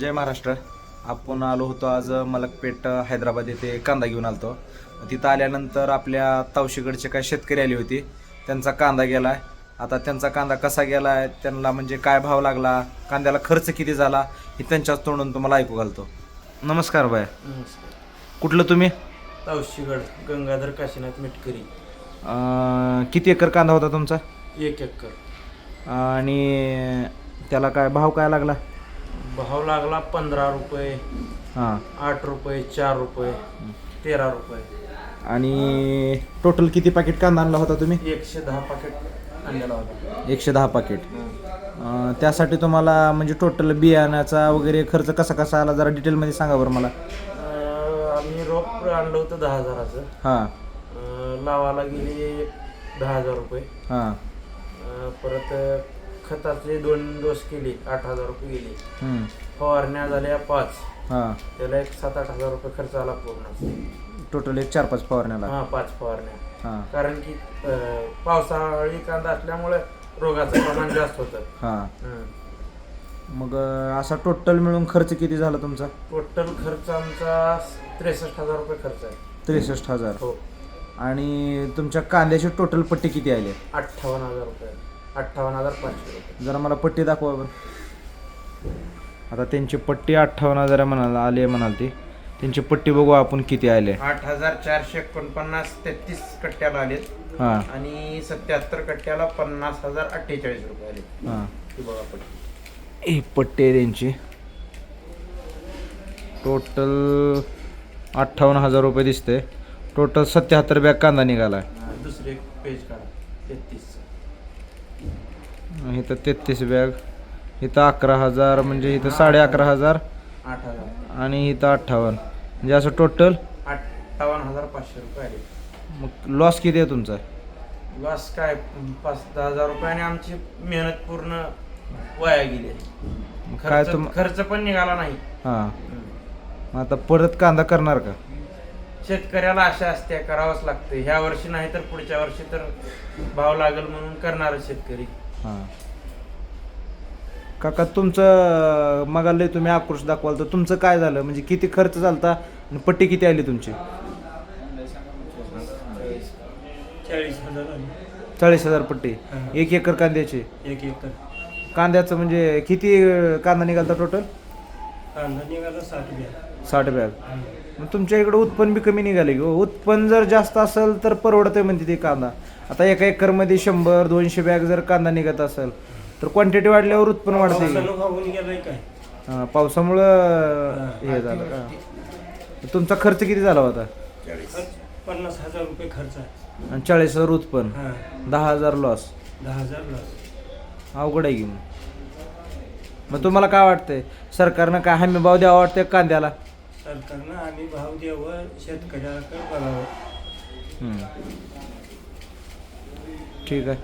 जय महाराष्ट्र. आपण आलो होतो आज मलकपेट अ, हैदराबाद येथे कांदा घेऊन आलतो. तिथं आल्यानंतर आपल्या तावशीकडचे काही शेतकरी आले होते. त्यांचा कांदा गेलाय. आता त्यांचा कांदा कसा गेलाय त्यांना म्हणजे काय भाव लागला कांद्याला खर्च किती झाला हे त्यांच्याच तोंडून तुम्हाला ऐकू घालतो. नमस्कार बाय. नमस्कार. कुठलं तुम्ही? तावशीगड गंगाधर काशीनाथ मिटकरी. अ, किती एकर कांदा होता तुमचा? एक एकर. आणि त्याला काय भाव काय लागला? भाव लागला पंधरा रुपये हां. आठ रुपये चार रुपये तेरा रुपये. आणि टोटल किती पाकिट कांदा आणला होता तुम्ही? एकशे दहा पाकिट आणलेला होता. एकशे दहा पाकिट अं, त्यासाठी तुम्हाला म्हणजे टोटल बियाण्याचा वगैरे खर्च कसा कसा आला? जरा डिटेलमध्ये सांगा बरं मला. अं, आम्ही रोप आणलं होतं दहा हजाराचं. हां. अं, लावायला गेले दहा हजार रुपये. हां. अं, परत खताचे दोन डोस केले आठ हजार रुपये गेले. हम्म, फवारण्या झाल्या पाच. हां. त्याला एक सात आठ हजार रुपये खर्च आला पूर्ण. टोटल एक चार पाच फवारण्याला. हा पाच फवारण्या. हां. कारण की अं, पावसाळी कांदा असल्यामुळे रोगाचं प्रमाण जास्त होतं. हां. मग अं, असा टोटल मिळून खर्च किती झाला तुमचा? टोटल खर्च आमचा त्रेसष्ट हजार रुपये खर्च आहे. त्रेसष्ट हजार. हो. आणि तुमच्या कांद्याची टोटल पट्टी किती आली? अठ्ठावन्न हजार रुपये. अठ्ठावन्न हजार पाचशे रुपये. जरा मला पट्टी दाखवा बरं. आता त्यांची पट्टी अठ्ठावन्न हजार म्हणाल आली म्हणाल ती. त्यांची पट्टी बघू आपण किती आले आठ हजार चारशे एकोणपन्नास तेहतीस कट्ट्याला आलेत हां. आणि सत्याहत्तर कट्ट्याला पन्नास हजार अठ्ठेचाळीस रुपये आले हां. ही बघा पट्टी. ही पट्टी आहे त्यांची. टोटल अठ्ठावन्न हजार रुपये दिसते टोटल सत्याहत्तर बॅग कांदा निघाला दुसरे पेज काढा तेहतीस इथं तेहतीस बॅग इथं अकरा हजार म्हणजे इथं साडे अकरा हजार. आठ हजार आणि इथं अठ्ठावन्न. म्हणजे असं टोटल अठ्ठावन्न हजार पाचशे रुपये आले मग लॉस किती आहे तुमचा? लॉस काय? पाच दहा हजार रुपये आणि आमची मेहनत पूर्ण वाया गेली मग काय खर्च तुम खर्च पण निघाला नाही. हां. मग आता परत कांदा करणार का? शेतकऱ्याला आशा असते करावंच लागते. ह्या वर्षी नाही तर पुढच्या वर्षी तर भाव लागेल म्हणून करणार शेतकरी. हां. काका तुमचं मगाला तुम्ही आक्रोश दाखवाल तर तुमचं काय झालं? म्हणजे किती खर्च झालता आणि पट्टी किती आली तुमची? चाळीस हजार चाळीस हजार पट्टी. एक एकर कांद्याची? एक एकर. कांद्याचं म्हणजे किती अं, कांदा निघालता टोटल कांदा निघाला साठ घ्या साठ बॅग मग तुमच्या इकडे उत्पन्न बी कमी निघाले की हो. उत्पन्न जर जास्त असेल तर परवडतंय म्हणते ते कांदा. आता एका एकरमध्ये शंभर दोनशे बॅग जर कांदा निघत असेल तर क्वांटिटी वाढल्यावर उत्पन्न वाढते की? वाहून गेलाय काय? हा, पावसामुळं हे झालं. का तुमचा खर्च किती झाला होता? पन्नास हजार रुपये खर्च आहे. आणि चाळीस हजार उत्पन्न? हा. दहा हजार लॉस दहा हजार लॉस अवघड आहे की मग. मग तुम्हाला काय वाटतंय? सरकारनं काय हमी भाव द्यावा वाटतंय कांद्याला? सरकारनं आम्ही भाव द्यावं शेतकऱ्याकडे बघावं. हम्म. ठीक आहे.